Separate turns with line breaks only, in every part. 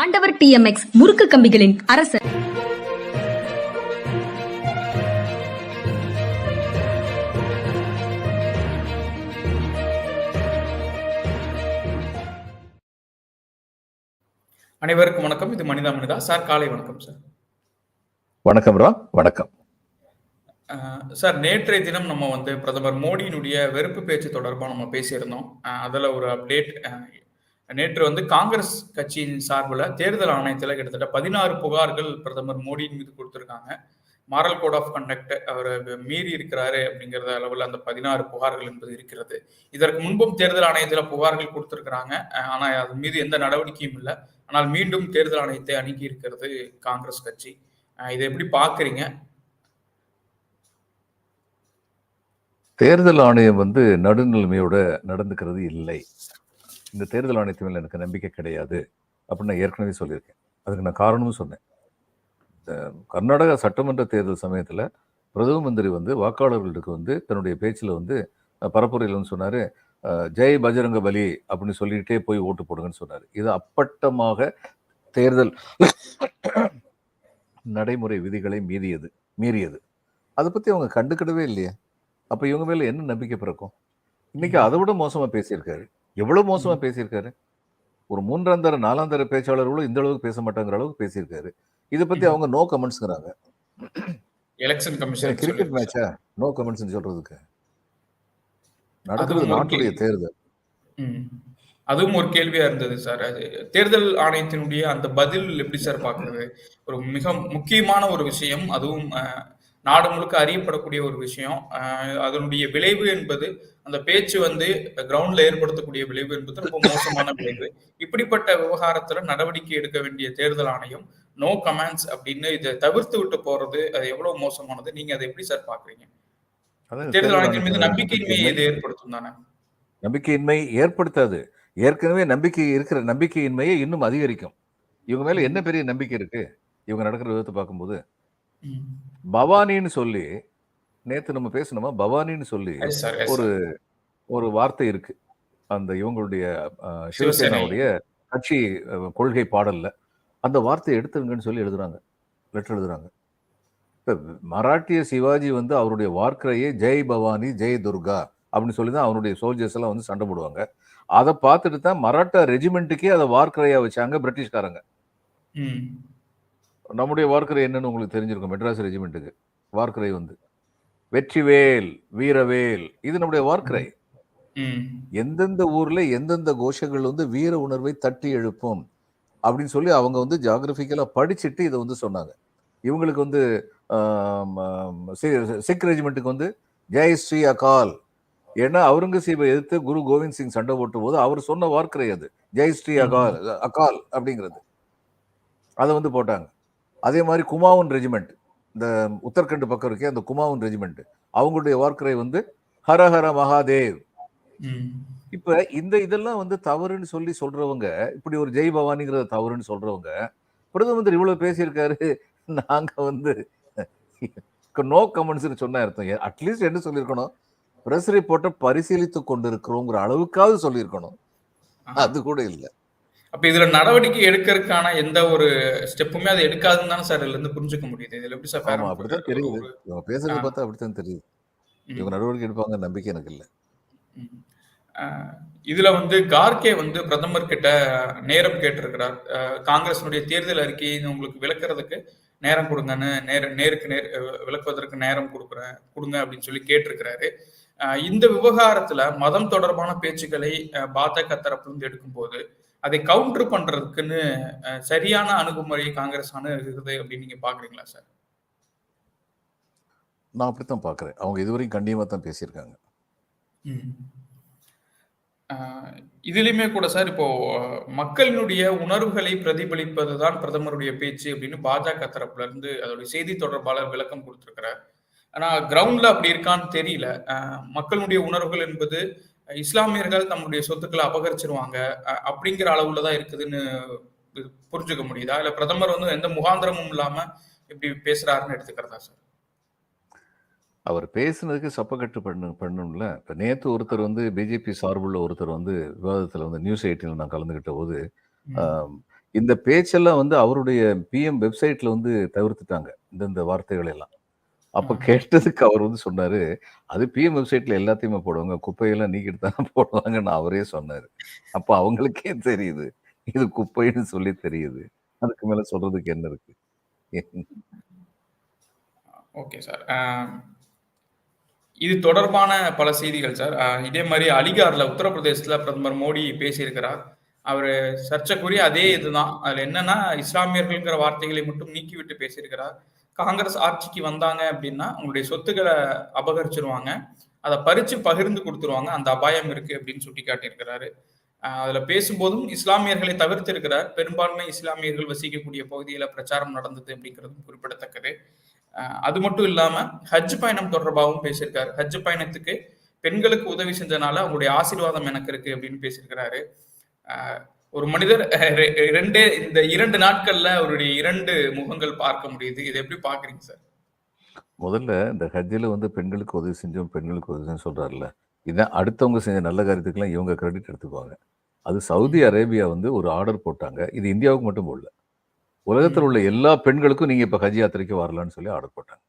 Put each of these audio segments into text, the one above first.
ஆண்டவர் டிஎம்எக்ஸ் முறுக்கு கம்பிகளின் அரசர்.
அனைவருக்கும் வணக்கம். இது மனிதா மனிதா. சார் காலை வணக்கம் சார்.
வணக்கம் ராம் வணக்கம்.
சார் நேற்றைய தினம் நம்ம வந்து பிரதமர் மோடியினுடைய வெறுப்பு பேச்சு தொடர்பாக நம்ம பேசியிருந்தோம். அதுல ஒரு அப்டேட் நேற்று வந்து காங்கிரஸ் கட்சியின் சார்பில் தேர்தல் ஆணையத்தில் கிட்டத்தட்ட பதினாறு புகார்கள் பிரதமர் மோடியின் மீது கொடுத்துருக்காங்க. மாரல் கோட் ஆஃப் கண்டக்ட் அவர் மீறி இருக்கிறாரு அப்படிங்கிறத அளவில் அந்த பதினாறு புகார்கள் என்பது இருக்கிறது. இதற்கு முன்பும் தேர்தல் ஆணையத்தில் புகார்கள் கொடுத்துருக்குறாங்க. ஆனால் அது மீது எந்த நடவடிக்கையும் இல்லை. ஆனால் மீண்டும் தேர்தல் ஆணையத்தை அணுகி இருக்கிறது காங்கிரஸ் கட்சி. இதை எப்படி பார்க்குறீங்க?
தேர்தல் ஆணையம் வந்து நடுநிலைமையோட நடந்துக்கிறது இல்லை. இந்த தேர்தல் ஆணையத்து மேல எனக்கு நம்பிக்கை கிடையாது அப்படின்னு நான் ஏற்கனவே சொல்லியிருக்கேன். அதுக்கு நான் காரணமும் சொன்னேன். இந்த கர்நாடகா சட்டமன்ற தேர்தல் சமயத்தில் பிரதம மந்திரி வந்து வாக்காளர்களுக்கு வந்து தன்னுடைய பேச்சில் வந்து பரப்புரையில் வந்து சொன்னார் ஜெய் பஜரங்க பலி அப்படின்னு சொல்லிக்கிட்டே போய் ஓட்டு போடுங்கன்னு சொன்னார். இது அப்பட்டமாக தேர்தல் நடைமுறை விதிகளை மீறியது மீறியது. அதை பற்றி அவங்க கண்டுக்கிடவே இல்லையே. அப்போ இவங்க மேலே என்ன நம்பிக்கை பிறக்கும்? இன்னைக்கு அதை விட மோசமாக பேசியிருக்காரு. எவ்வளோ மோசமாக பேசியிருக்காரு? ஒரு மூன்றாம் தர நாலாம் தர பேச்சாளர்களும் இந்த அளவுக்கு பேச மாட்டாங்கிற அளவுக்கு பேசியிருக்காரு. இதை பற்றி அவங்க நோ கமெண்ட்ஸ்ங்கிறாங்க
எலெக்ஷன் கமிஷன்
கிரிக்கெட் மேட்சா நோ கமெண்ட்ஸ் சொல்றதுக்கு. நடக்கிறது நாட்டுடைய. தேர்தல்.
ம். அதுவும் ஒரு கேள்வியா இருந்தது சார். அது தேர்தல் ஆணையத்தினுடைய அந்த பதில் எப்படி சார் பார்க்கறது? ஒரு மிக முக்கியமான ஒரு விஷயம். அதுவும் நாடு முழுக்க அறியப்படக்கூடிய ஒரு விஷயம். அதனுடைய விளைவு என்பது அந்த பேச்சு வந்து கிரவுண்ட்ல ஏற்படுத்தக்கூடிய விளைவு என்பது ரொம்ப மோசமான விளைவு. இப்படிப்பட்ட விவகாரத்துல நடவடிக்கை எடுக்க வேண்டிய தேர்தல் ஆணையம் நோ கமெண்ட்ஸ் அப்படின்னு இதை தவிர்த்து விட்டு போறது அது எவ்வளவு மோசமானது? நீங்க அதை எப்படி சார் பாக்குறீங்க? தேர்தல் ஆணையத்தின் மீது நம்பிக்கையின்மையை இது ஏற்படுத்தும் தானே?
நம்பிக்கையின்மை ஏற்படுத்தாது. ஏற்கனவே நம்பிக்கை இருக்கிற நம்பிக்கையின்மையை இன்னும் அதிகரிக்கும். இவங்க மேல என்ன பெரிய நம்பிக்கை இருக்கு? இவங்க நடக்கிற விதத்தை பார்க்கும்போது. பவானின்னு சொல்லி நேத்து நம்ம பேசணுமா பவானின்னு சொல்லி ஒரு. ஒரு வார்த்தை இருக்கு. அந்த இவங்களுடைய. சிவசேனாவுடைய கட்சி கொள்கை பாடல்ல. அந்த வார்த்தையை எடுத்துருங்கன்னு சொல்லி எழுதுறாங்க. லெட்டர் எழுதுறாங்க. இப்ப மராட்டிய சிவாஜி வந்து அவருடைய வார்க்கரையே ஜெய் பவானி ஜெய் துர்கா அப்படின்னு சொல்லி தான் அவருடைய சோல்ஜர்ஸ் எல்லாம் வந்து சண்டை போடுவாங்க. அதை பார்த்துட்டு தான் மராட்டா ரெஜிமெண்ட்டுக்கே அதை வார்க்கரையா வச்சாங்க பிரிட்டிஷ்காரங்க. நம்முடைய வார்க்கரை என்னன்னு உங்களுக்கு தெரிஞ்சிருக்கும் மெட்ராஸ் ரெஜிமெண்ட்டுக்கு. வார்க்கரை வந்து வெற்றிவேல் வீரவேல் இது நம்முடைய வார்க்கரை. எந்தெந்த ஊர்ல எந்தெந்த கோஷங்கள் வந்து வீர உணர்வை தட்டி எழுப்பும் அப்படின்னு சொல்லி அவங்க வந்து ஜாகிரபிக்கலா படிச்சுட்டு இதை வந்து சொன்னாங்க. இவங்களுக்கு வந்து சிக் ரெஜிமெண்ட்டுக்கு வந்து ஜெய் ஸ்ரீ அகால். ஏன்னா அவுரங்கசீபை எதிர்த்து குரு கோவிந்த் சிங் சண்டை போட்ட போது அவர் சொன்ன வார்க்கரை அது ஜெய் ஸ்ரீ அகால் அகால் அப்படிங்கிறது. அதை வந்து போட்டாங்க. அதே மாதிரி குமாவுன் ரெஜிமெண்ட். இந்த உத்தரகண்ட் பக்கம் இருக்கே அந்த குமாவுன் ரெஜிமெண்ட். அவங்களுடைய வார்க்கரை வந்து ஹர ஹர மகாதேவ். இப்ப இந்த இதெல்லாம் வந்து தவறுன்னு சொல்லி சொல்றவங்க இப்படி ஒரு ஜெய் பவானிங்கிறத தவறுன்னு சொல்றவங்க பிரதம மந்திரி இவ்வளவு பேசியிருக்காரு நாங்க வந்து நோ கமெண்ட்ஸ் சொன்ன அர்த்தம். அட்லீஸ்ட் என்ன சொல்லியிருக்கணும்? பிரஸ் ரிப்போர்ட்டை பரிசீலித்து கொண்டிருக்கிறோங்கிற அளவுக்காவது சொல்லியிருக்கணும். அது கூட இல்ல.
அப்ப இதுல நடவடிக்கை எடுக்கிறதுக்கான எந்த ஒரு ஸ்டெப்புமே அது எடுக்காதுன்னு தானே சார் இதுல இருந்து புரிஞ்சுக்க முடியுது. இதுல எப்படி சார்
ஆமா
fair
தெரியுது. இவங்க பேசுறத. பார்த்தா அப்படித்தான் தெரியுது. இவங்க நடவடிக்கை எடுப்பாங்க நம்பிக்கை எனக்கு இல்ல.
இதுல வந்து கார்கே வந்து பிரதமர் கிட்ட நேரம் கேட்டிருக்கிறார். காங்கிரஸினுடைய தேர்தல் அறிக்கையை உங்களுக்கு விளக்குறதுக்கு நேரம் கொடுங்கன்னு நேர நேருக்கு நேர் விளக்குவதற்கு நேரம் கொடுக்குறேன் கொடுங்க அப்படின்னு சொல்லி கேட்டிருக்கிறாரு. இந்த விவகாரத்துல மதம் தொடர்பான பேச்சுக்களை பாஜக தரப்புல இருந்து எடுக்கும்போது அதை கவுண்டர் பண்றதுக்குன்னு சரியான அணுகுமுறையை காங்கிரஸ் அணுகுது அப்படின்னு நீங்க பாக்குறீங்களா சார்
நான் அப்படித்தான் பாக்குறேன். அவங்க இதுவரையும் கண்ணியமா தான் பேசியிருக்காங்க.
இதுலயுமே கூட சார் இப்போ மக்களினுடைய உணர்வுகளை பிரதிபலிப்பது தான் பிரதமருடைய பேச்சு அப்படின்னு பாஜக தரப்புல இருந்து அதோட செய்தி தொடர்பாளர் விளக்கம் கொடுத்திருக்கிறார். ஆனா கிரவுண்ட்ல அப்படி இருக்கான்னு தெரியல. மக்களுடைய உணர்வுகள் என்பது இஸ்லாமியர்கள் தம்முடைய சொத்துக்களை அபகரிச்சிருவாங்க. அப்படிங்கிற அளவுல தான் இருக்குதுன்னு புரிஞ்சுக்க முடியுதா? இல்ல பிரதமர் வந்து எந்த முகாந்திரமும் இல்லாம இப்படி பேசுறாருன்னு எடுத்துக்கிறதா சார்?
அவர் பேசுனதுக்கு சப்பக்கட்டு பண்ணு பண்ணணும்ல. இப்போ நேற்று ஒருத்தர் வந்து பிஜேபி சார்புள்ள ஒருத்தர் வந்து விவாதத்தில் வந்து நியூஸ் எயிட்டில் நான் கலந்துக்கிட்ட போது இந்த பேச்செல்லாம் வந்து அவருடைய பிஎம் வெப்சைட்ல வந்து தவிர்த்துட்டாங்க. இந்த இந்த வார்த்தைகள் எல்லாம். அப்ப. கேட்டதுக்கு அவர் வந்து சொன்னாரு அது பிஎம் வெப்சைட்ல எல்லாத்தையுமே போடுவாங்க குப்பையெல்லாம் நீக்கிட்டு தானே போடுவாங்கன்னு அவரே சொன்னாரு அப்ப அவங்களுக்கே தெரியுது இது குப்பைன்னு சொல்லி தெரியுது அதுக்கு மேல சொல்றதுக்கு என்ன இருக்கு
ஓகே சார். இது தொடர்பான பல செய்திகள் சார். இதே மாரி அலிகார்ல உத்தரப்பிரதேசத்துல பிரதமர் மோடி பேசியிருக்கிறார். அவரு சர்ச்சைக்குரிய அதே இதுதான். அதுல என்னன்னா, இஸ்லாமியர்கள்ங்கிற வார்த்தைகளை மட்டும் நீக்கிவிட்டு பேசியிருக்கிறார். காங்கிரஸ் ஆட்சிக்கு வந்தாங்க அப்படின்னா உங்களுடைய சொத்துக்களை அபகரிச்சிருவாங்க அதை பறிச்சு பகிர்ந்து கொடுத்துருவாங்க அந்த அபாயம் இருக்கு அப்படின்னு சுட்டி காட்டியிருக்கிறாரு அதுல பேசும்போதும் இஸ்லாமியர்களை தவிர்த்து இருக்கிறார் பெரும்பான்மை இஸ்லாமியர்கள் வசிக்கக்கூடிய பகுதியில பிரச்சாரம் நடந்தது அப்படிங்கிறதும் குறிப்பிடத்தக்கது. அது மட்டும் இல்லாம ஹஜ் பயணம் தொடர்பாகவும் பேசியிருக்காரு. ஹஜ் பயணத்துக்கு பெண்களுக்கு உதவி செஞ்சனால அவங்களுடைய ஆசீர்வாதம் எனக்கு இருக்கு அப்படின்னு பேசியிருக்கிறாரு. ஒரு மனிதர் 2 இந்த 2 நாட்கள்ல அவருடைய 2 முகங்கள் பார்க்க முடியுது. இத எப்டி பார்க்குறீங்க சார்?
முதல்ல இந்த ஹஜ்ஜில வந்து பெண்களுக்கு உதவி செஞ்சோம், பெண்களுக்கு உதவி செஞ்சோம்னு சொல்றாருல்ல. இதான் அடுத்தவங்க செஞ்ச நல்ல காரியத்துக்கெல்லாம் இவங்க கிரெடிட் எடுத்துக்குவாங்க. அது சவுதி. அரேபியா வந்து ஒரு ஆர்டர் போட்டாங்க. இது இந்தியாவுக்கு மட்டும் போடல. உலகத்துல. உள்ள எல்லா பெண்களுக்கும் நீங்க இப்ப ஹஜ் யாத்திரைக்கு வரலான்னு சொல்லி ஆர்டர் போட்டாங்க.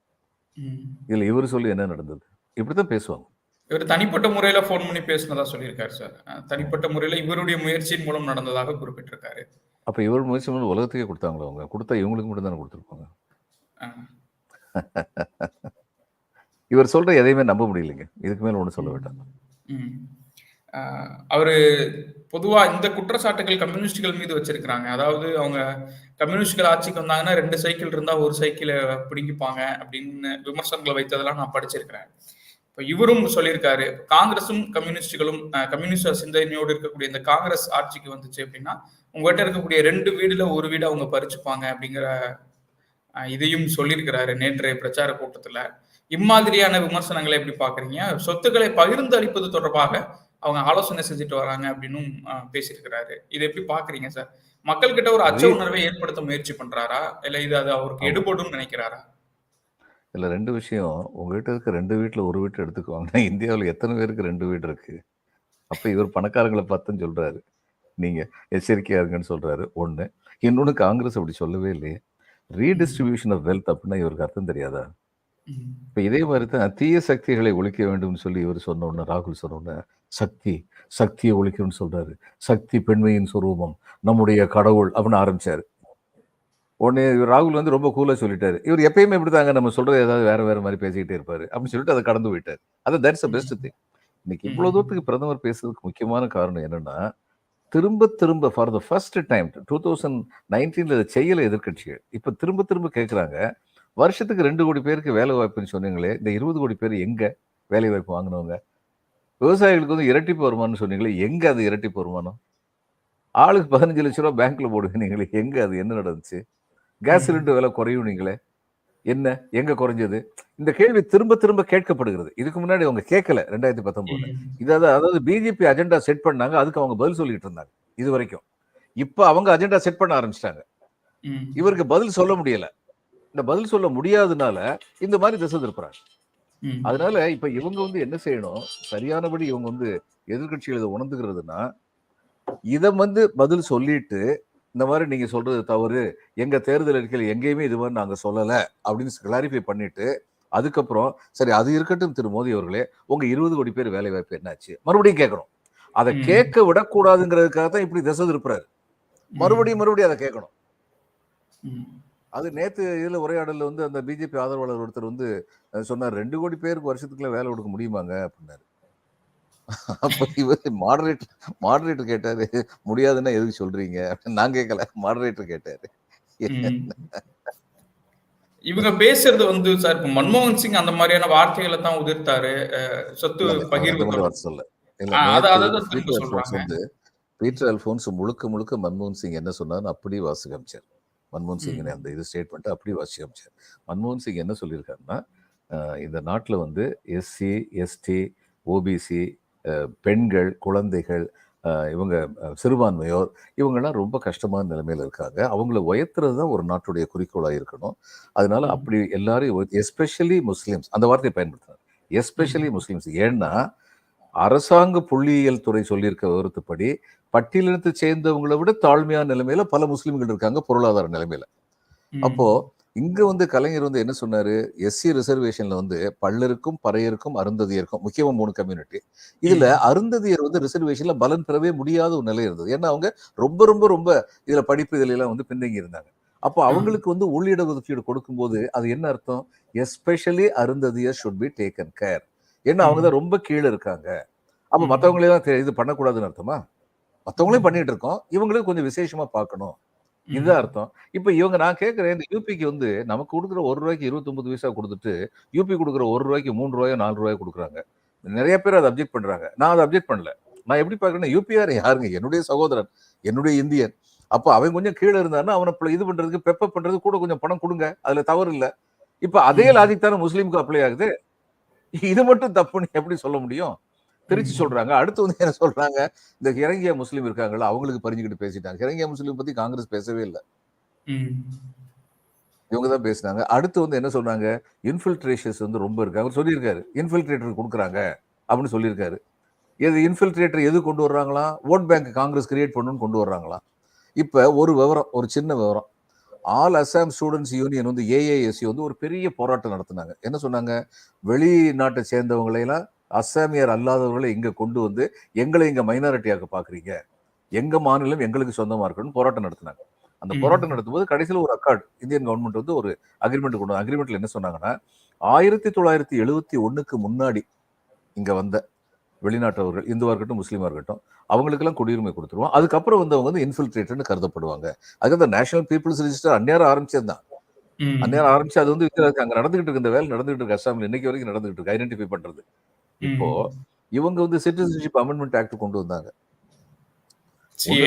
இதுல இவரு சொல்லி என்ன நடந்தது? இப்படித்தான் பேசுவாங்க.
இவரு தனிப்பட்ட முறையில ஃபோன் பண்ணி பேசினதா சொல்லியிருக்காரு சார். தனிப்பட்ட முறையில இவருடைய முயற்சியின் மூலம் நடந்ததாக குறிப்பிட்டிருக்காரு.
அப்ப இவர் முயற்சி பண்ணி உலகத்துக்கே குடுத்தாங்களா அவங்க? குடுத்தா இவங்களுக்கு மட்டும் தானே குடுத்துருப்பாங்க. இவர் சொல்ற எதையுமே நம்ப முடியலைங்க. இதுக்கு மேல ஒண்ணும் சொல்ல. வேண்டாம்.
அவரு பொதுவா இந்த குற்றச்சாட்டுகள் கம்யூனிஸ்ட்கள் மீது வச்சிருக்கிறாங்க. அதாவது அவங்க கம்யூனிஸ்ட்கள் ஆட்சிக்கு வந்தாங்கன்னா 2 சைக்கிள் இருந்தா 1 சைக்கிள பிடுங்கிப்பாங்க அப்டின்னு விமர்சனங்கள வைத்ததெல்லாம் நான் படிச்சிருக்கிறேன். இப்ப இவரும் சொல்லியிருக்காரு. காங்கிரஸும் கம்யூனிஸ்ட்களும் கம்யூனிஸ்ட் சிந்தனையோடு இருக்கக்கூடிய இந்த காங்கிரஸ் ஆட்சிக்கு வந்துச்சு அப்டின்னா, உங்ககிட்ட இருக்கக்கூடிய 2 வீடுல 1 வீட அவங்க பறிச்சுப்பாங்க அப்டிங்கிற அ இதையும் சொல்லியிருக்கிறாரு நேற்றைய பிரச்சார கூட்டத்துல. இம்மாதிரியான விமர்சனங்கள எப்டி பார்க்குறீங்க? சொத்துக்களை பகிர்ந்து அளிப்பது தொடர்பாக அவங்க ஆலோசனை செஞ்சுட்டு வராங்க அப்டின்னும் அ பேசியிருக்கிறாரு. இத எப்டி பார்க்குறீங்க சார்? மக்கள் கிட்ட ஒரு அச்ச உணர்வை ஏற்படுத்த முயற்சி பண்றாரா? இல்ல இது அது அவருக்கு
ஆமா.
எடுபடும்னு நெனைக்கிறாரா?
இதுல 2 விஷயம். உங்ககிட்ட இருக்க 2 வீட்ல 1 வீட்ட எடுத்துக்குவாங்கன்னா, இந்தியாவுல எத்தன பேருக்கு 2 வீடு இருக்கு? அப்ப இவர் பணக்காரங்கள பார்த்துன்னு சொல்றாரு. நீங்க எச்சரிக்கையா இருங்கன்னு சொல்றாரு. 1. இன்னொன்னு காங்கிரஸ் அப்படி சொல்லவே இல்லையே. ரீடிஸ்ட்ரிபியூஷன் ஆஃப் வெல்த் அப்டின்னா இவருக்கு அர்த்தம் தெரியாதா? இப்ப இதே மாரி தான் தீய சக்திகளை ஒழிக்க வேண்டும்னு சொல்லி இவரு சொன்ன உடனே ராகுல் சொன்ன உடனே, சக்தி, சக்திய ஒழிக்கணும்னு சொல்றாரு. சக்தி பெண்மையின் சொரூபம். நம்முடைய கடவுள் அப்படின்னு ஆரம்பிச்சாரு. உடனே ராகுல் வந்து ரொம்ப கூலா சொல்லிட்டாரு. இவர் எப்பயுமே இப்படிதாங்க நம்ம சொல்றது ஏதாவது வேற வேற மாரி பேசிக்கிட்டே இருப்பாரு. அப்படின்னு சொல்லிட்டு அத கடந்து போயிட்டாரு. அது தட்ஸ் த பெஸ்ட். திங். இன்னைக்கு இவ்வளவு
ம்.
தூரத்துக்கு பிரதமர் பேசுறதுக்கு முக்கியமான காரணம் என்னன்னா, திரும்ப திரும்ப ஃபார் த ஃபர்ஸ்ட் டைம் 2019ல இத செய்யல எதிர்க்கட்சிகள். இப்ப திரும்ப திரும்ப கேட்குறாங்க. வருஷத்துக்கு 2 கோடி பேருக்கு வேலை வாய்ப்புன்னு சொன்னீங்களே, இந்த 20 கோடி பேர் எங்க வேலை வாய்ப்பு வாங்குனவங்க? விவசாயிகளுக்கு வந்து இரட்டிப்பு வருமானம்னு சொன்னீங்களே, எங்க அது இரட்டிப்பு வருமானம்? ஆளுக்கு 15 லட்சம் ரூபாய் பேங்க்ல போடுவீங்களே, எங்க அது என்ன நடந்துச்சு? கேஸ். சிலிண்டர் விலை குறையும் நீங்களே, என்ன? எங்க குறைஞ்சது? இந்த கேள்வி திரும்ப திரும்ப கேட்கப்படுகிறது. இதுக்கு முன்னாடி அவங்க கேட்கல 2019ல.
ம்.
இது அத அதாவது பிஜேபி அஜெண்டா செட் பண்ணாங்க. அதுக்கு அவங்க பதில் சொல்லிட்டு இருந்தாங்க. இதுவரைக்கும். இப்ப அவங்க அஜெண்டா செட் பண்ண ஆரம்பிச்சுட்டாங்க. இவருக்கு பதில் சொல்ல முடியல. இந்த பதில் சொல்ல முடியாதனால இந்த மாரி திசை திருப்புறாங்க. அதனால இப்ப இவங்க வந்து என்ன செய்யணும்? சரியானபடி இவங்க வந்து எதிர்க்கட்சிகள் இத உணர்ந்துக்கிறதுன்னா, இத வந்து பதில் சொல்லிட்டு, இந்த மாரி நீங்க சொல்றது தவறு. எங்க தேர்தல் அறிக்கையில எங்கேயுமே இது மாரி நாங்க சொல்லல அப்படின்னு கிளாரிஃபை பண்ணிட்டு, அதுக்கப்புறம் சரி அது இருக்கட்டும் திரு மோடி அவர்களே, உங்க 20 கோடி பேர் வேலை வாய்ப்பு என்னாச்சு? மறுபடியும் கேட்கணும். அத. கேட்க விடக்கூடாதுங்கிறதுக்காக தான் இப்படி திசை திருப்புறாரு. மறுபடியும் மறுபடியும் அத கேட்கணும். அது நேத்து இதுல உரையாடல்ல வந்து அந்த பிஜேபி ஆதரவாளர் ஒருத்தர் வந்து சொன்னார் 2 கோடி பேருக்கு வருஷத்துக்குள்ள வேலை கொடுக்க முடியுமாங்க? அப்படின்னாரு. அப்ப இவரு மாடரேட்டர் மாடரேட்டர் கேட்டாரு. முடியாதுன்னா எதுக்கு சொல்றீங்க? நான் கேட்கல. மாடரேட்டர் கேட்டாரு.
இவங்க பேசுறது வந்து சார் இப்ப மன்மோகன் சிங் அந்த மாரியான வார்த்தைகள தான் உதிர்த்தாரு. சொத்து பகிர்வு சொல்றாங்க.
வந்து பீட்டர் அல்ஃபோன்ஸ் முழுக்க முழுக்க மன்மோகன் சிங் என்ன சொன்னார்ன்னு அப்படியே வாசிச்சு காமிச்சார். மன்மோகன்
ம்.
அந்த இது ஸ்டேட்மெண்ட் அப்படியே வாசிச்சு காமிச்சார். மன்மோகன் சிங் என்ன சொல்லியிருக்காருன்னா, இந்த நாட்டுல வந்து எஸ்சி, எஸ்டி, ஓபிசி, பெண்கள், குழந்தைகள், இவங்க சிறுபான்மையோர் இவங்கலாம் ரொம்ப கஷ்டமான நிலைமையில இருக்காங்க. அவங்கள உயர்த்துறது தான் ஒரு நாட்டுடைய குறிக்கோளா இருக்கணும். அதனால. அப்படி எல்லாரையும் எஸ்பெஷலி முஸ்லிம்ஸ் அந்த வார்த்தைய பயன்படுத்தினார். எஸ்பெஷலி. முஸ்லிம்ஸ். ஏன்னா, அரசாங்க புள்ளியியல் துறை சொல்லியிருக்க விவரத்துப்படி பட்டியலினத்தை சேர்ந்தவங்களை விட தாழ்மையான நிலைமையில பல முஸ்லிம்கள் இருக்காங்க பொருளாதார நிலைமையில. அப்போ இங்க வந்து கலைஞர் வந்து என்ன சொன்னாரு? எஸ்சி ரிசர்வேஷன்ல வந்து பல்லருக்கும் பறையருக்கும் அருந்ததியருக்கும் முக்கியமா மூணு கம்யூனிட்டி இதுல. அருந்ததியர் வந்து ரிசர்வேஷன்ல பலன் பெறவே முடியாத ஒரு நிலை இருந்தது. ஏன்னா அவங்க ரொம்ப ரொம்ப ரொம்ப இதுல படிப்பு இதுல எல்லாம் வந்து பின்தங்கி இருந்தாங்க. அப்போ அவங்களுக்கு வந்து உள்ளிட ஒதுக்கீடு கொடுக்கும்போது அது என்ன அர்த்தம்? Especially Arunthathiyar should be taken care ஏன்னா அவங்க தான் ரொம்ப கீழே இருக்காங்க. அப்ப
ம்.
மத்தவங்களெல்லாம் தெ- இது பண்ணக்கூடாதுன்னு அர்த்தமா? மத்தவங்களையும் பண்ணிட்டு இருக்கோம். இவங்களும் கொஞ்சம் விசேஷமா பார்க்கணும். இதுதான் அர்த்தம். இப்ப இவங்க நான் கேட்கிறேன் இந்த யூபிக்கு வந்து நமக்கு கொடுக்குற ஒரு ரூபாய்க்கு இருபத்தொன்பது பைசா கொடுத்துட்டு யூபி கொடுக்குற ஒரு ரூபாய்க்கு மூணு ரூபாயோ நாலு ரூபாயோ கொடுக்குறாங்க. நிறைய பேர் அதை அப்ஜெக்ட் பண்றாங்க. நான் அதை அப்ஜெக்ட் பண்ணல. நான் எப்படி பார்க்கறேன்னா யூபிஆர் யாருங்க? என்னுடைய சகோதரன் என்னுடைய இந்தியன். அப்ப அவன் கொஞ்சம் கீழே இருந்தாருன்னா அவனை இது பண்றதுக்கு பெப்பப் பண்றது கூட கொஞ்சம் பணம் கொடுங்க. அதுல தவறு இல்ல. இப்ப அதே. லாஜிக் தானே முஸ்லீமுக்கு அப்ளை ஆகுது. இது மட்டும் தப்புன்னு எப்படி சொல்ல முடியும்? திருச்சி
ம்.
சொல்றாங்க. அடுத்து வந்து என்ன சொல்றாங்க? இந்த இறங்கிய முஸ்லீம் இருக்காங்கல்ல அவங்களுக்கு பறிஞ்சுக்கிட்டு பேசிட்டாங்க. இறங்கிய முஸ்லீம் பத்தி காங்கிரஸ் பேசவே இல்லை. இவங்க தான் பேசினாங்க. அடுத்து வந்து என்ன சொன்னாங்க இன்ஃபில்ட்ரேஷன்ஸ் வந்து ரொம்ப இருக்கு அவர் சொல்லியிருக்காரு. இன்ஃபில்ட்ரேட்டர் கொடுக்குறாங்க அப்படின்னு சொல்லியிருக்காரு. எது இன்ஃபில்ட்ரேட்டர் எது கொண்டு வர்றாங்களா? ஓட் பேங்க் காங்கிரஸ் கிரியேட் பண்ணணும்னு கொண்டு வர்றாங்களா? இப்போ ஒரு விவரம் ஒரு சின்ன விவரம். ஆல் அசாம் ஸ்டூடெண்ட்ஸ் யூனியன் வந்து ஏஏஎஸ்சி வந்து ஒரு பெரிய போராட்டம் நடத்தினாங்க. என்ன சொன்னாங்க? வெளிநாட்டை சேர்ந்தவங்களையெல்லாம் அஸ்ஸாமியர் அல்லாதவர்களை இங்க கொண்டு வந்து எங்களை இங்க மைனாரிட்டியாக பாக்குறீங்க. எங்க மாநிலம் எங்களுக்கு சொந்தமா இருக்கணும்னு போராட்டம் நடத்தினாங்க. அந்த. போராட்டம் நடத்தும்போது கடைசியில் ஒரு அக்கார்ட் இந்தியன் கவர்மெண்ட் வந்து ஒரு அக்ரிமெண்ட் கொண்டு அக்ரிமெண்ட்ல என்ன சொன்னாங்கன்னா ஆயிரத்தி தொள்ளாயிரத்தி எழுபத்தி ஒண்ணுக்கு முன்னாடி இங்க வந்த வெளிநாட்டவர்கள் இந்துவா இருக்கட்டும் முஸ்லீமா இருக்கட்டும் அவங்களுக்கெல்லாம் குடியுரிமை கொடுத்துருவோம். அதுக்கப்புறம் வந்தவங்க வந்து இன்ஃபில்ட்ரேட்டர்னு கருதப்படுவாங்க. அதுக்கு அந்த நேஷனல் பீப்புள்ஸ் ரெஜிஸ்டர் அந்நேரம் ஆரம்பிச்சது தான். அந்நேரம் ஆரம்பிச்சு அது வந்து அங்க நடந்துகிட்டு இருக்கு இந்த வேலை நடந்துகிட்டு இருக்கு. அஸ்ஸாம்ல இன்னைக்கு வரைக்கும் நடந்துகிட்டு இருக்கு. ஐடென்டிஃபை பண்றது. இப்போ. இவங்க வந்து சிட்டிசன்ஷிப் அமெண்ட்மெண்ட் ஆக்ட் கொண்டு வந்தாங்க.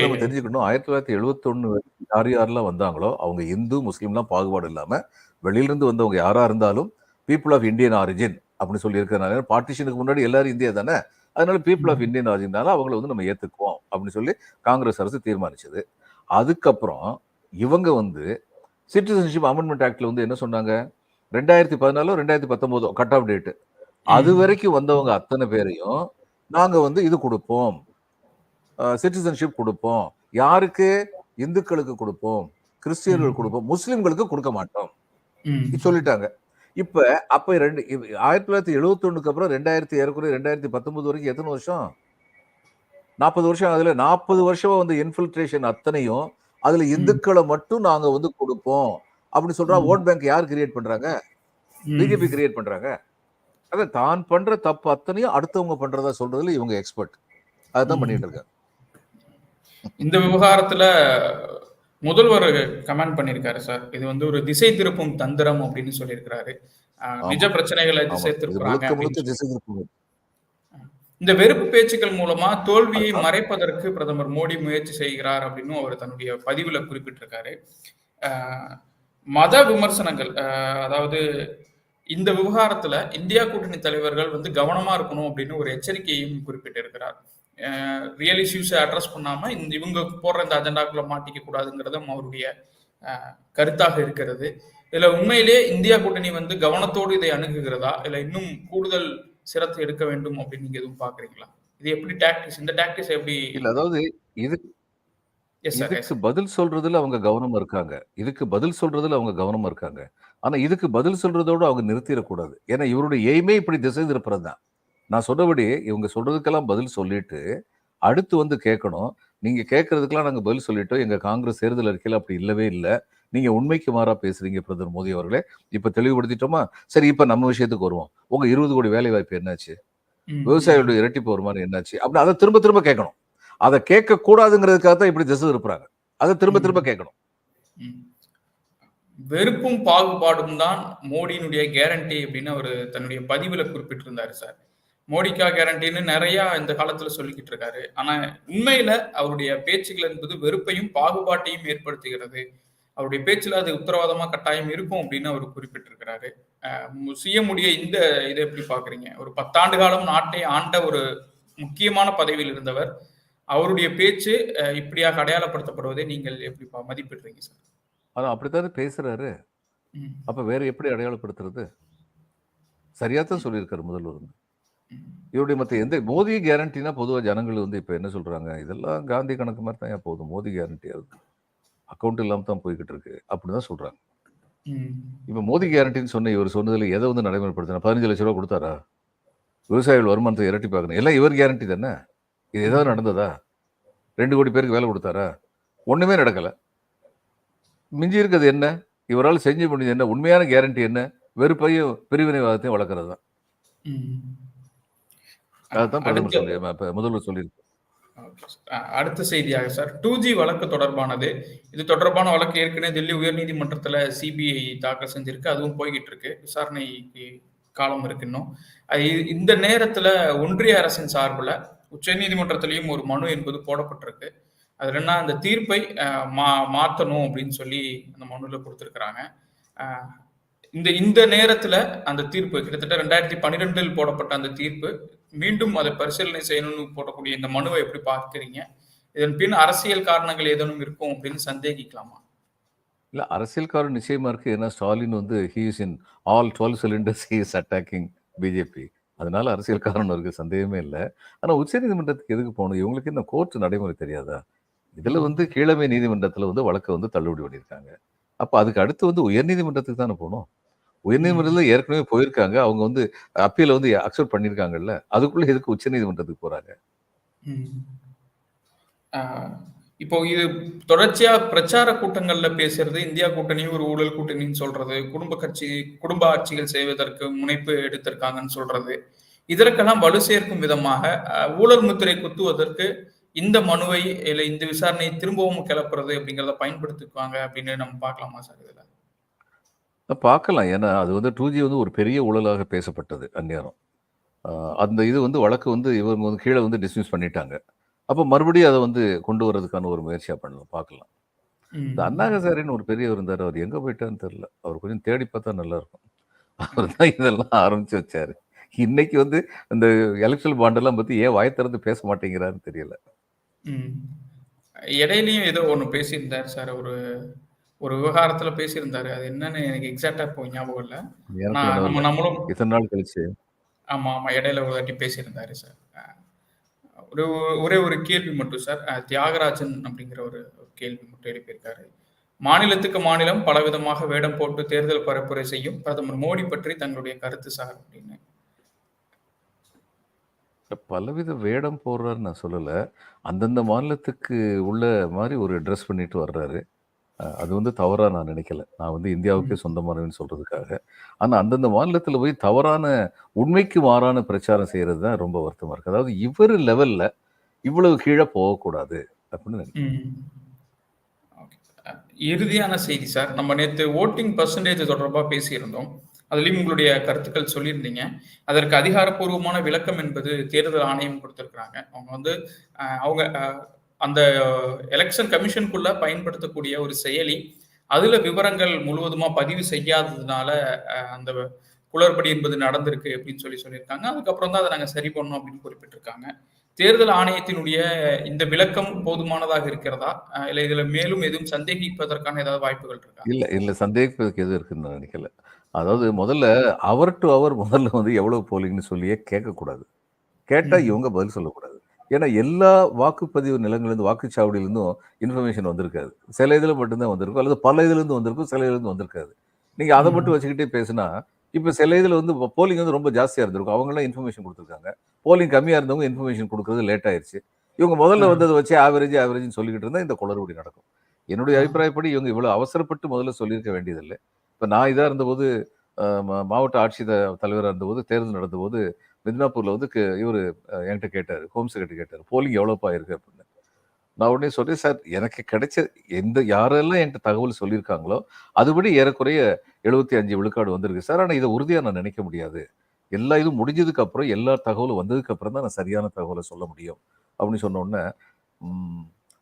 நம்ம தெரிஞ்சுக்கணும். ஆயிரத்தி தொள்ளாயிரத்தி எழுபத்தி ஒண்ணு யார் யாரெல்லாம் வந்தாங்களோ அவங்க இந்து முஸ்லீம்லாம் பாகுபாடு இல்லாம வெளியிலிருந்து வந்தவங்க யாரா இருந்தாலும் பீப்புள் ஆஃப் இந்தியன் ஆரிஜின் அப்படின்னு சொல்லி இருக்கிறனால பார்ட்டிஷனுக்கு முன்னாடி எல்லாரும் இந்தியா தானே? அதனால பீப்புள் ஆஃப் இந்தியன் ஆரிஜினால அவங்கள வந்து நம்ம ஏத்துக்குவோம் அப்படின்னு சொல்லி காங்கிரஸ் அரசு தீர்மானிச்சது. அதுக்கப்புறம் இவங்க வந்து சிட்டிசன்ஷிப் அமெண்ட்மெண்ட் ஆக்ட்ல வந்து என்ன சொன்னாங்க? ரெண்டாயிரத்தி பதினாலோ ரெண்டாயிரத்தி பத்தொன்பதோ கட் ஆஃப் டேட் அது. வரைக்கும் வந்தவங்க அத்தனை பேரையும் நாங்க வந்து இது கொடுப்போம். சிட்டிசன்ஷிப் கொடுப்போம். யாருக்கு? இந்துக்களுக்கு கொடுப்போம். கிறிஸ்டியர்களுக்கு
ம்.
கொடுப்போம். முஸ்லிம்களுக்கு கொடுக்க மாட்டோம். சொல்லிட்டாங்க. இப்ப அப்ப ரெண்டு ஆயிரத்தி தொள்ளாயிரத்தி எழுபத்தி ஒண்ணுக்கு அப்புறம் ரெண்டாயிரத்தி ஏறக்குறைய ரெண்டாயிரத்தி பத்தொன்பது வரைக்கும் எத்தனை வருஷம்? நாற்பது வருஷம் அதுல நாற்பது வருஷமா வந்து இன்ஃபில்ட்ரேஷன் அத்தனையும் அதுல. இந்துக்களை மட்டும் நாங்க வந்து கொடுப்போம். அப்படின்னு சொல்றா. ஓட் பேங்க் யார் கிரியேட் பண்றாங்க. பிஜேபி கிரியேட் பண்றாங்க? அதான் தான் பண்ற தப்பு அத்தனையும் அடுத்தவங்க பண்றதா சொல்றதுல இவங்க எக்ஸ்பர்ட் அதுதான். பண்ணிட்டு இருக்காங்க.
இந்த விவகாரத்துல முதல்வர் கமெண்ட் பண்ணியிருக்காரு சார். இது வந்து ஒரு திசை திருப்பும் தந்திரம் அப்படின்னு சொல்லியிருக்கிறாரு. நிஜ பிரச்சனைகளை திசை திருப்புறாங்க இந்த வெறுப்பு பேச்சுக்கள் மூலமா தோல்வியை. மறைப்பதற்கு பிரதமர் மோடி முயற்சி செய்கிறார் அப்படின்னு அவர் தன்னுடைய பதிவுல குறிப்பிட்டிருக்காரு. மத விமர்சனங்கள் அதாவது இந்த விவகாரத்துல இந்தியா கூட்டணி தலைவர்கள் வந்து கவனமா இருக்கணும் அப்படின்னு ஒரு எச்சரிக்கையும் குறிப்பிட்டிருக்கிறார். ரியல் இஷ்யூஸை அட்ரஸ் பண்ணாம இந்த இவங்க போடுற இந்த அஜெண்டாக்குள்ள மாட்டிக்க கூடாதுங்கிறதும் அவருடைய கருத்தாக இருக்கிறது. இதுல உண்மையிலே இந்தியா கூட்டணி வந்து கவனத்தோடு இதை அணுகுகிறதா? இல்ல இன்னும் கூடுதல் சிரத்தை எடுக்க வேண்டும் அப்படின்னு நீங்க எதுவும் பாக்குறீங்களா? இது எப்படி டாக்டிஸ் இந்த டாக்டிஸ் எப்படி
இல்ல அதாவது இது இதுக்கு பதில் சொல்றதுல அவங்க கவனமா இருக்காங்க. இதுக்கு பதில் சொல்றதுல அவங்க கவனமா இருக்காங்க. ஆனா இதுக்கு பதில் சொல்றதோட அவங்க நிறுத்திடக்கூடாது. ஏன்னா இவருடைய எய்மே இப்படி திசை திருப்புறது தான். நான் சொன்னபடி இவங்க சொல்றதுக்கெல்லாம் பதில் சொல்லிட்டு அடுத்து வந்து கேட்கணும். நீங்க கேட்கறதுக்கெல்லாம் நாங்க பதில் சொல்லிட்டோம். எங்க காங்கிரஸ் தேர்தல் அறிக்கையில அப்படி இல்லவே இல்லை. நீங்க உண்மைக்கு மாறா பேசுறீங்க பிரதமர் மோடி அவர்களே. இப்ப தெளிவுபடுத்திட்டோமா? சரி இப்ப நம்ம விஷயத்துக்கு வருவோம். உங்க இருபது கோடி வேலை வாய்ப்பு என்னாச்சு விவசாயிகளுடைய இரட்டிப்பு வருமானம் என்னாச்சு? அப்படின்னு அதை திரும்ப திரும்ப கேட்கணும். அதை கேட்க கூடாதுங்கிறதுக்காக தான் இப்படி திசை திருப்புறாங்க. அதை திரும்ப திரும்ப கேட்கணும்.
வெறுப்பும் பாகுபாடும் தான் மோடியினுடைய கேரண்டி அப்படின்னு அவர் தன்னுடைய பதிவுல குறிப்பிட்டிருந்தாரு சார் மோடிக்கா கேரண்டின்னு நிறைய இந்த காலத்துல சொல்லிக்கிட்டு இருக்காரு. ஆனா உண்மையில அவருடைய பேச்சுகள் என்பது வெறுப்பையும் பாகுபாட்டையும் ஏற்படுத்துகிறது. அவருடைய பேச்சுல அது உத்தரவாதமா கட்டாயம் இருக்கும் அப்படின்னு அவர் குறிப்பிட்டிருக்கிறாரு. செய்ய இந்த இதை எப்படி பாக்குறீங்க ஒரு பத்தாண்டு காலம் நாட்டை ஆண்ட ஒரு முக்கியமான பதவியில் இருந்தவர். அவருடைய பேச்சு இப்படியாக அடையாளப்படுத்தப்படுவதை நீங்கள் எப்படி பா- மதிப்பிடுறீங்க சார்
ஆனா அப்படித்தானே பேசுறாரு. அப்ப வேற எப்படி அடையாளப்படுத்துறது? சரியா தான் சொல்லியிருக்காரு முதல்வர். இவருடைய மத்த எந்த மோடி கேரண்டினா பொதுவா ஜனங்கள் வந்து இப்ப என்ன சொல்றாங்க? இதெல்லாம் காந்தி கணக்கு மாதிரி தான் போதும் மோடி கேரண்டி இருக்கு. அக்கௌண்ட் இல்லாம தான் போய்கிட்டு இருக்கு. அப்படிதான் சொல்றாங்க.
ம்.
இப்ப மோடி கேரண்டின்னு சொன்ன இவர் சொன்னதுல எதை வந்து நடைமுறைப்படுத்தினா பதினஞ்சு லட்ச ரூபா கொடுத்தாரா? விவசாயிகள் வருமானத்தை இரட்டி பார்க்கணும். எல்லாம் இவர் கேரண்டி தானே? இது ஏதாவது நடந்ததா? ரெண்டு கோடி பேருக்கு வேலை கொடுத்தாரா? ஒண்ணுமே நடக்கல. மிஞ்சி இருக்கிறது என்ன? இவரால் செஞ்சு முடிஞ்சது என்ன? உண்மையான கேரண்டி என்ன? வெறுப்பையும் பிரிவினைவாதத்தையும் வளர்க்கறது தான். அதுதான் சொல்லி முதல்வர் சொல்லியிருக்கு
ஓகே சார். அஹ் அடுத்த செய்தியாக சார் டூ ஜி வழக்கு தொடர்பானது. இது தொடர்பான வழக்கு ஏற்கனவே டெல்லி உயர்நீதிமன்றத்தில் சிபிஐ தாக்கல் செஞ்சிருக்கு. அதுவும் போய்கிட்டு இருக்கு விசாரணைக்கு காலம் இருக்கு இன்னும். இந்த நேரத்தில் ஒன்றிய அரசின் சார்பில் உச்சநீதிமன்றத்திலையும் ஒரு மனு என்பது போடப்பட்டிருக்கு. அது என்ன அந்த தீர்ப்பை மா மாற்றணும் அப்படின்னு சொல்லி அந்த மனுவில் கொடுத்துருக்குறாங்க. இந்த இந்த நேரத்தில் அந்த தீர்ப்பு கிட்டத்தட்ட ரெண்டாயிரத்தி பன்னிரெண்டில் போடப்பட்ட அந்த தீர்ப்பு மீண்டும் அதை பரிசீலனை செய்யணும்னு போடக்கூடிய இந்த மனுவை எப்படி பார்க்குறீங்க? இதன் பின் அரசியல் காரணங்கள் ஏதேனும் இருக்கும் அப்படின்னு சந்தேகிக்கலாமா?
இல்லை அரசியல் காரணம் நிச்சயமாக இருக்குது ஏன்னா ஸ்டாலின் வந்து he's in all twelve cylinders he is attacking BJP அதனால அரசியல்காரன் இருக்குது சந்தேகமே இல்லை. ஆனால் உச்சநீதிமன்றத்துக்கு எதுக்கு போகணும்? இவங்களுக்கு இந்த கோர்ட் நடைமுறை தெரியாதா? இதுல வந்து கீழமை நீதிமன்றத்துல வந்து வழக்கை வந்து தள்ளுபடி பண்ணியிருக்காங்க அப்ப அதுக்கு அடுத்து வந்து உயர்நீதிமன்றத்துக்கு தானே போகணும்? உயர்நீதிமன்றத்துல ஏற்கனவே போயிருக்காங்க. அவங்க வந்து அப்பீல வந்து அக்செப்ட் பண்ணியிருக்காங்கல்ல அதுக்குள்ள எதுக்கு உச்சநீதிமன்றத்துக்கு போறாங்க?
ம். ஆஹ் இப்போ இது தொடர்ச்சியா பிரச்சார கூட்டங்கள்ல பேசுறது இந்தியா கூட்டணி ஒரு ஊழல் கூட்டணின்னு சொல்றது குடும்ப கட்சி குடும்ப ஆட்சிகள் செய்வதற்கு முனைப்பு எடுத்திருக்காங்கன்னு சொல்றது இதற்கெல்லாம் வலு சேர்க்கும் விதமாக ஊழல் முத்திரை குத்துவதற்கு இந்த மனுவை இல்ல இந்த விசாரணையை திரும்பவும் கிளப்புறது அப்படிங்கிறத பயன்படுத்திக்குவாங்க அப்படின்னு நம்ம பார்க்கலாமா சார் இதுல?
பார்க்கலாம். ஏன்னா அது வந்து டூ ஜி வந்து ஒரு பெரிய ஊழலாக பேசப்பட்டது அந்நேரம். அந்த இது வந்து வழக்கு வந்து இவங்க வந்து கீழே வந்து டிஸ்மிஸ் பண்ணிட்டாங்க. அப்போ மறுபடியும் அதை வந்து கொண்டு வர்றதுக்கான ஒரு முயற்சியாக பண்ணலாம் பார்க்கலாம். இந்த அண்ணாகசாரின்னு ஒரு பெரியவர் இருந்தார். அவர் எங்கே போயிட்டான்னு தெரில அவர் கொஞ்சம் தேடி பார்த்தா நல்லா இருக்கும். அவர் தான் இதெல்லாம் ஆரம்பிச்சு வச்சாரு. இன்னைக்கு வந்து இந்த எலெக்ஷன் பாண்டெல்லாம் பற்றி ஏன் வாய் திறந்து பேச மாட்டேங்கிறாருன்னு தெரியல.
ம். இடையிலயும் ஏதோ ஒண்ணு பேசியிருந்தார் சார். ஒரு ஒரு விவகாரத்துல பேசியிருந்தாரு. அது என்னன்னு எனக்கு எக்ஸாக்டா இப்போ ஞாபகம் இல்ல.
எனக்கு
நம்ம
இல்லை.
நம்மளும்
இத்தனை நாள் கழிச்சு?
ஆமா ஆமா. இடையில ஒரு வாட்டி பேசியிருந்தாரு சார். ஒரு ஒரே ஒரு கேள்வி மட்டும் சார். தியாகராஜன் அப்படிங்கிற ஒரு ஒரு கேள்வி மட்டும் எழுப்பியிருக்காரு. மாநிலத்துக்கு மாநிலம் பலவிதமாக வேடம் போட்டு தேர்தல் பரப்புரை செய்யும் பிரதமர் மோடி பற்றி தங்களுடைய கருத்து சார் அப்படின்னு
பலவித வேடம் போடுறாருன்னு நான் சொல்லலை. அந்தந்த மாநிலத்துக்கு உள்ள மாதிரி ஒரு ட்ரெஸ் பண்ணிட்டு வர்றாரு. அஹ் அது வந்து தவறா நான் நினைக்கல. நான் வந்து இந்தியாவுக்கே சொந்தமானவன்னு சொல்றதுக்காக. ஆனா அந்தந்த மாநிலத்துல போய் தவறான உண்மைக்கு மாறான பிரச்சாரம் செய்யறது தான் ரொம்ப வருத்தமா இருக்கு. அதாவது இவர் லெவல்ல இவ்வளவு கீழே போகக்கூடாது அப்படின்னு நினைக்கிறேன்.
இறுதியான செய்தி சார். நம்ம நேற்று ஓட்டிங் பர்சன்டேஜ் தொடர்பாக பேசியிருந்தோம். அதுலேயும் உங்களுடைய கருத்துக்கள் சொல்லியிருந்தீங்க. அதற்கு அதிகாரப்பூர்வமான விளக்கம் என்பது தேர்தல் ஆணையம் கொடுத்திருக்கிறாங்க. அவங்க வந்து அவங்க அந்த எலெக்ஷன் கமிஷனுக்குள்ள பயன்படுத்தக்கூடிய ஒரு செயலி அதுல விவரங்கள் முழுவதுமா பதிவு செய்யாததுனால அந்த குளறுபடி என்பது நடந்திருக்கு அப்படின்னு சொல்லி சொல்லியிருக்காங்க. அதுக்கப்புறம் தான் அதை நாங்கள் சரி பண்ணோம் அப்படின்னு குறிப்பிட்டிருக்காங்க. தேர்தல் ஆணையத்தினுடைய இந்த விளக்கம் போதுமானதாக இருக்கிறதா? இல்ல இதுல மேலும் எதுவும் சந்தேகிப்பதற்கான ஏதாவது வாய்ப்புகள் இருக்கா?
இல்ல இல்ல சந்தேகிப்பதற்கு எதுவும் இருக்குன்னு நான் நினைக்கல அதாவது முதல்ல அவர் டு அவர் முதல்ல வந்து எவ்வளவு போலிங்னு சொல்லியே கேட்கக்கூடாது. கேட்டா
ம்.
இவங்க பதில் சொல்லக்கூடாது. ஏன்னா எல்லா வாக்குப்பதிவு நிலங்கள்லேருந்து வாக்குச்சாவடியிலேருந்தும் இன்ஃபர்மேஷன் வந்திருக்காது. சில இதில் மட்டும்தான் வந்திருக்கும். அல்லது பல இதுலேருந்து வந்திருக்கும் சில இதுலேருந்து வந்திருக்காது. நீங்கள் அதை. மட்டும் வச்சுக்கிட்டே பேசுனா இப்போ சில இதில் வந்து போலிங் வந்து ரொம்ப ஜாஸ்தியாக இருந்திருக்கும். அவங்களாம் இன்ஃபர்மேஷன் கொடுத்துருக்காங்க. போலிங் கம்மியாக இருந்தவங்க இன்ஃபர்மேஷன் கொடுக்குறது லேட் ஆயிருச்சு. இவங்க முதல்ல. வந்ததை வச்சு ஆவரேஜ் ஆவரேஜ்னு சொல்லிக்கிட்டு இருந்தால் இந்த குளறுபடி நடக்கும். என்னுடைய. அபிப்பிராயப்படி இவங்க இவ்வளோ அவசரப்பட்டு முதல்ல சொல்லியிருக்க வேண்டியதில்லை. இப்போ நான் இதாக இருந்தபோது மாவட்ட ஆட்சித் தலைவராக இருந்தபோது தேர்தல் நடந்தபோது மித்னாப்பூரில் வந்து இவர் என்கிட்ட கேட்டார். ஹோம் செக்ரட்டரி கேட்டார். போலிங் எவ்வளோப்பா இருக்கு? அப்படின்னு. நான் உடனே சொல்கிறேன் சார் எனக்கு கிடைச்ச எந்த யாரெல்லாம் என்கிட்ட தகவல் சொல்லியிருக்காங்களோ அதுபடி ஏறக்குறைய எழுபத்தி அஞ்சு விழுக்காடு வந்திருக்கு சார். ஆனால் இதை உறுதியாக நான் நினைக்க முடியாது. எல்லா இதுவும் முடிஞ்சதுக்கு அப்புறம் எல்லா தகவலும் வந்ததுக்கு அப்புறம் தான் நான் சரியான தகவலை சொல்ல முடியும். அப்படின்னு சொன்னோடனே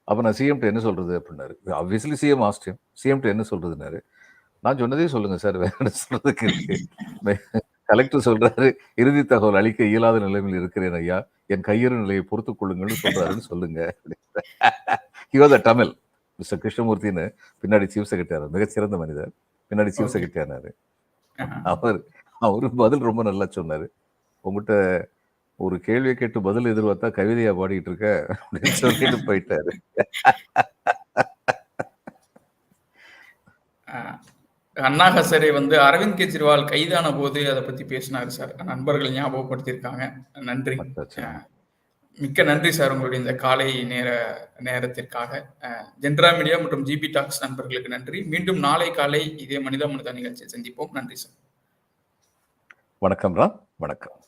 அப்போ நான் சிஎம்கிட்ட என்ன சொல்கிறது அப்படின்னாரு. ஆப்வியஸ்லி சிஎம் ஆஸ்டியம் சிஎம்கிட்ட என்ன சொல்கிறதுனாரு நான் சொன்னதே சொல்லுங்கள் சார். வேற என்ன சொல்கிறதுக்கு கலெக்டர் சொல்றாரு இறுதி தகவல் அளிக்க இயலாத நிலைமையில் இருக்கிறேன் ஐயா. என் கையறு நிலையை பொறுத்துக் கொள்ளுங்கள்னு சொல்றாருன்னு சொல்லுங்க. ஹிவாத தமிழ் மிஸ்டர் கிருஷ்ணமூர்த்தின்னு பின்னாடி சீஃப் செக்ரட்டரி மிகச்சிறந்த மனிதர். பின்னாடி சீஃப். செக்ரட்டரி. அவர் அவரு பதில் ரொம்ப நல்லா சொன்னாரு. உங்ககிட்ட ஒரு கேள்வியை கேட்டு பதில் எதிர்பார்த்தா கவிதையா பாடிட்டு இருக்க. அப்படின்னு சொல்லிட்டு போயிட்டாரு.
அண்ணா ஹசரே வந்து அரவிந்த் கெஜ்ரிவால் கைதான போது அதை பத்தி பேசினாரு சார். நண்பர்கள் ஞாபகப்படுத்தியிருக்காங்க. நன்றி. மிக்க நன்றி சார் உங்களுடைய இந்த காலை நேர நேரத்திற்காக. ஜென்ரா மீடியா மற்றும் ஜிபி டாக்ஸ் நண்பர்களுக்கு நன்றி. மீண்டும் நாளை காலை இதே மனித மனிதா நிகழ்ச்சியை சந்திப்போம். நன்றி சார்.
வணக்கம் ராம் வணக்கம்.